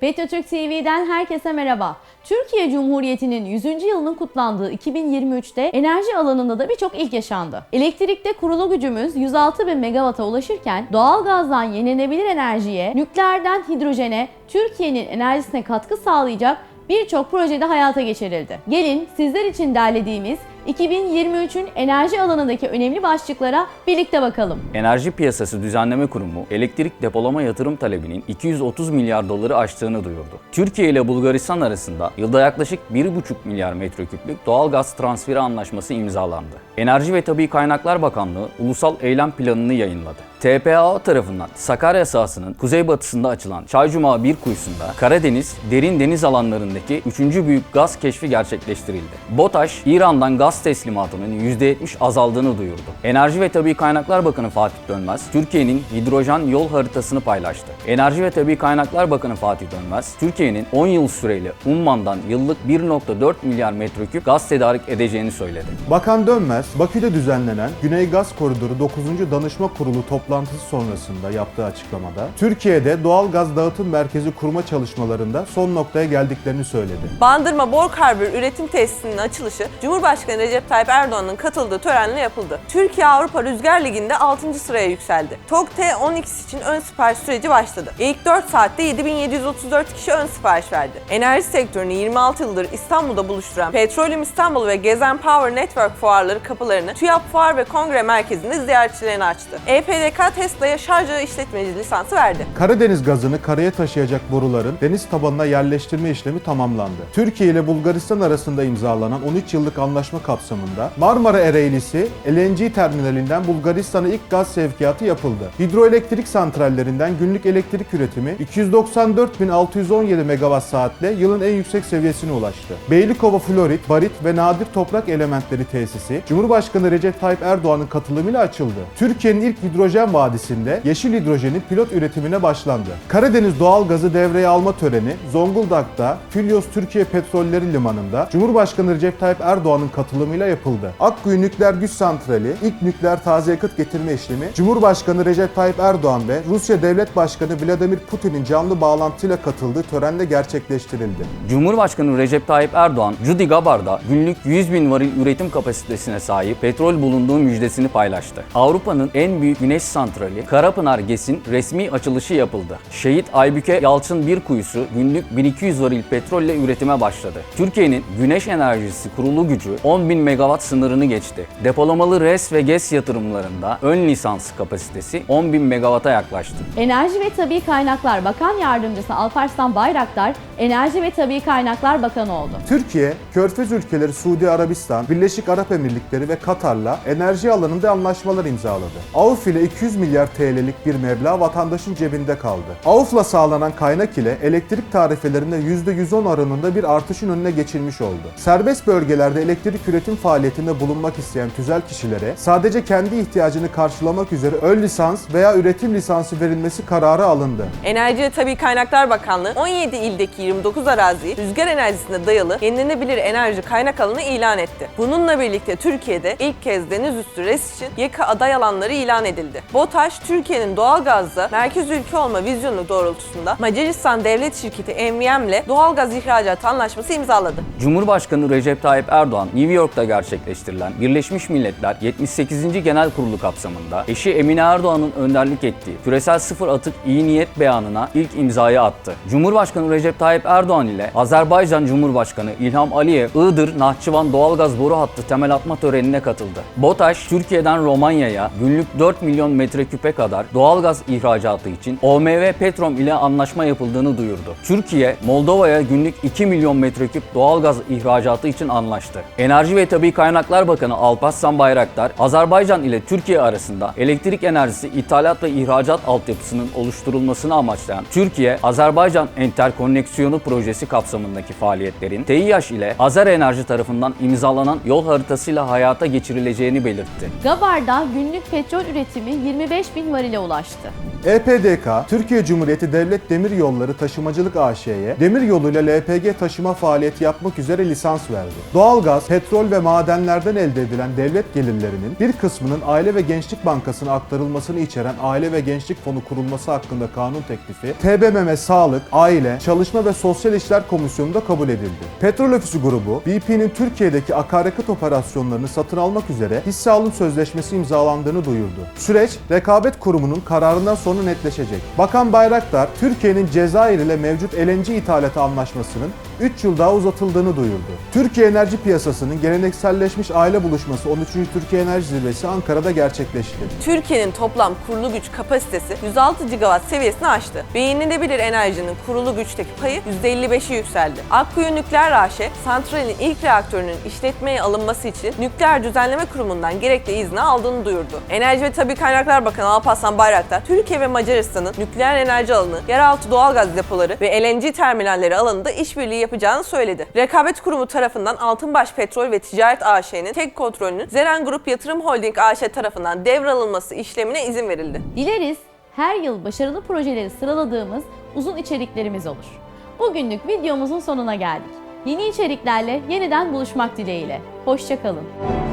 FETÖ-Türk TV'den herkese merhaba. Türkiye Cumhuriyeti'nin 100. yılının kutlandığı 2023'te enerji alanında da birçok ilk yaşandı. Elektrikte kurulu gücümüz 106 bin megawata ulaşırken doğalgazdan yenilenebilir enerjiye, nükleerden hidrojene, Türkiye'nin enerjisine katkı sağlayacak birçok projede hayata geçirildi. Gelin sizler için derlediğimiz 2023'ün enerji alanındaki önemli başlıklara birlikte bakalım. Enerji Piyasası Düzenleme Kurumu elektrik depolama yatırım talebinin 230 milyar doları aştığını duyurdu. Türkiye ile Bulgaristan arasında yılda yaklaşık 1,5 milyar metreküplük doğal gaz transferi anlaşması imzalandı. Enerji ve Tabi Kaynaklar Bakanlığı ulusal eylem planını yayınladı. TPAO tarafından Sakarya sahasının kuzeybatısında açılan Çaycuma 1 kuyusunda Karadeniz derin deniz alanlarındaki 3. büyük gaz keşfi gerçekleştirildi. BOTAŞ, İran'dan gaz teslimatının %70 azaldığını duyurdu. Enerji ve Tabi Kaynaklar Bakanı Fatih Dönmez, Türkiye'nin hidrojen yol haritasını paylaştı. Enerji ve Tabi Kaynaklar Bakanı Fatih Dönmez, Türkiye'nin 10 yıl süreyle Umman'dan yıllık 1.4 milyar metreküp gaz tedarik edeceğini söyledi. Bakan Dönmez, Bakü'de düzenlenen Güney Gaz Koridoru 9. Danışma Kurulu toplantısı sonrasında yaptığı açıklamada, Türkiye'de doğal gaz dağıtım merkezi kurma çalışmalarında son noktaya geldiklerini söyledi. Bandırma Bor Karbür Üretim Tesisinin açılışı Cumhurbaşkanı Recep Tayyip Erdoğan'ın katıldığı törenle yapıldı. Türkiye Avrupa Rüzgar Ligi'nde 6. sıraya yükseldi. TOG T10X için ön sipariş süreci başladı. İlk 4 saatte 7734 kişi ön sipariş verdi. Enerji sektörünü 26 yıldır İstanbul'da buluşturan Petroleum İstanbul ve Gezen Power Network fuarları kapılarını TÜYAP Fuar ve Kongre Merkezi'nde ziyaretçilerine açtı. E EPDK Tesla'ya şarj işletmeci lisansı verdi. Karadeniz gazını karaya taşıyacak boruların deniz tabanına yerleştirme işlemi tamamlandı. Türkiye ile Bulgaristan arasında imzalanan 13 yıllık anlaşma kapsamında Marmara Ereğlisi LNG terminalinden Bulgaristan'a ilk gaz sevkiyatı yapıldı. Hidroelektrik santrallerinden günlük elektrik üretimi 294.617 megawatt saatle yılın en yüksek seviyesine ulaştı. Beylikova florit, barit ve nadir toprak elementleri tesisi Cumhurbaşkanı Recep Tayyip Erdoğan'ın katılımıyla açıldı. Türkiye'nin ilk hidrojen vadisinde yeşil hidrojenin pilot üretimine başlandı. Karadeniz doğal gazı devreye alma töreni Zonguldak'ta Filyos Türkiye Petrolleri Limanı'nda Cumhurbaşkanı Recep Tayyip Erdoğan'ın katılımıyla yapıldı. Akkuyu Nükleer Güç Santrali ilk nükleer taze yakıt getirme işlemi Cumhurbaşkanı Recep Tayyip Erdoğan ve Rusya Devlet Başkanı Vladimir Putin'in canlı bağlantıyla katıldığı törenle gerçekleştirildi. Cumhurbaşkanı Recep Tayyip Erdoğan, Cudi Gabar'da günlük 100 bin varil üretim kapasitesine sahip petrol bulunduğu müjdesini paylaştı. Avrupa'nın en büyük güneş santrali Karapınar GES'in resmi açılışı yapıldı. Şehit Aybüke Yalçın bir kuyusu günlük 1200 varil petrolle üretime başladı. Türkiye'nin güneş enerjisi kurulu gücü 10 bin megawatt sınırını geçti. Depolamalı res ve GES yatırımlarında ön lisans kapasitesi 10 bin megawatt'a yaklaştı. Enerji ve Tabi Kaynaklar Bakan Yardımcısı Alparslan Bayraktar, Enerji ve Tabi Kaynaklar Bakanı oldu. Türkiye, Körfez ülkeleri Suudi Arabistan, Birleşik Arap Emirlikleri ve Katar'la enerji alanında anlaşmalar imzaladı. AUF ile 200 milyar TL'lik bir meblağ vatandaşın cebinde kaldı. AUF'la sağlanan kaynak ile elektrik tarifelerinde %110 oranında bir artışın önüne geçilmiş oldu. Serbest bölgelerde elektrik üretim faaliyetinde bulunmak isteyen tüzel kişilere sadece kendi ihtiyacını karşılamak üzere ön lisans veya üretim lisansı verilmesi kararı alındı. Enerji ve Tabi Kaynaklar Bakanlığı 17 ildeki 29 araziyi rüzgar enerjisine dayalı yenilenebilir enerji kaynak alanı ilan etti. Bununla birlikte Türkiye'de ilk kez deniz üstü res için YEKA aday alanları ilan edildi. BOTAŞ, Türkiye'nin doğalgazda merkez ülke olma vizyonu doğrultusunda Macaristan Devlet Şirketi MVM ile doğalgaz ihracatı anlaşması imzaladı. Cumhurbaşkanı Recep Tayyip Erdoğan, New York'ta gerçekleştirilen Birleşmiş Milletler 78. Genel Kurulu kapsamında eşi Emine Erdoğan'ın önderlik ettiği küresel sıfır atık iyi niyet beyanına ilk imzayı attı. Cumhurbaşkanı Recep Tayyip Erdoğan ile Azerbaycan Cumhurbaşkanı İlham Aliyev, Iğdır Nahçıvan doğalgaz boru hattı temel atma törenine katıldı. BOTAŞ, Türkiye'den Romanya'ya günlük 4 milyon metreküpe kadar doğalgaz ihracatı için OMV Petrom ile anlaşma yapıldığını duyurdu. Türkiye, Moldova'ya günlük 2 milyon metreküp doğalgaz ihracatı için anlaştı. Enerji ve Tabi Kaynaklar Bakanı Alparslan Bayraktar, Azerbaycan ile Türkiye arasında elektrik enerjisi ithalat ve ihracat altyapısının oluşturulmasını amaçlayan Türkiye-Azerbaycan Enterkoneksiyonu projesi kapsamındaki faaliyetlerin TİH ile Azer Enerji tarafından imzalanan yol haritasıyla hayata geçirileceğini belirtti. Gabar'da günlük petrol üretimi 25 bin varile ulaştı. EPDK, Türkiye Cumhuriyeti Devlet Demiryolları Taşımacılık AŞ'ye demir yoluyla LPG taşıma faaliyeti yapmak üzere lisans verdi. Doğalgaz, petrol ve madenlerden elde edilen devlet gelirlerinin bir kısmının Aile ve Gençlik Bankası'na aktarılmasını içeren Aile ve Gençlik Fonu kurulması hakkında kanun teklifi, TBMM Sağlık, Aile, Çalışma ve Sosyal İşler Komisyonu'nda kabul edildi. Petrol Ofisi grubu, BP'nin Türkiye'deki akaryakıt operasyonlarını satın almak üzere hisse alım sözleşmesi imzalandığını duyurdu. Süreç, Rekabet Kurumu'nun kararından sonra netleşecek. Bakan Bayraktar, Türkiye'nin Cezayir ile mevcut LNG ithalatı anlaşmasının 3 yıl daha uzatıldığını duyurdu. Türkiye enerji piyasasının gelenekselleşmiş aile buluşması 13. Türkiye Enerji Zirvesi Ankara'da gerçekleşti. Türkiye'nin toplam kurulu güç kapasitesi 106 gigawatt seviyesini aştı ve yenilenebilir enerjinin kurulu güçteki payı %55'i yükseldi. Akkuyu Nükleer AŞ, santralin ilk reaktörünün işletmeye alınması için Nükleer Düzenleme Kurumu'ndan gerekli izni aldığını duyurdu. Enerji ve Tabi Kaynaklar Bakanı Alparslan Bayraktar, Türkiye ve Macaristan'ın nükleer enerji alanı, yeraltı doğalgaz depoları ve LNG terminalleri alanında işbirliği yapacağını söyledi. Rekabet Kurumu tarafından Altınbaş Petrol ve Ticaret AŞ'nin tek kontrolünün Zeren Grup Yatırım Holding AŞ tarafından devralınması işlemine izin verildi. Dileriz her yıl başarılı projeleri sıraladığımız uzun içeriklerimiz olur. Bugünlük videomuzun sonuna geldik. Yeni içeriklerle yeniden buluşmak dileğiyle. Hoşçakalın.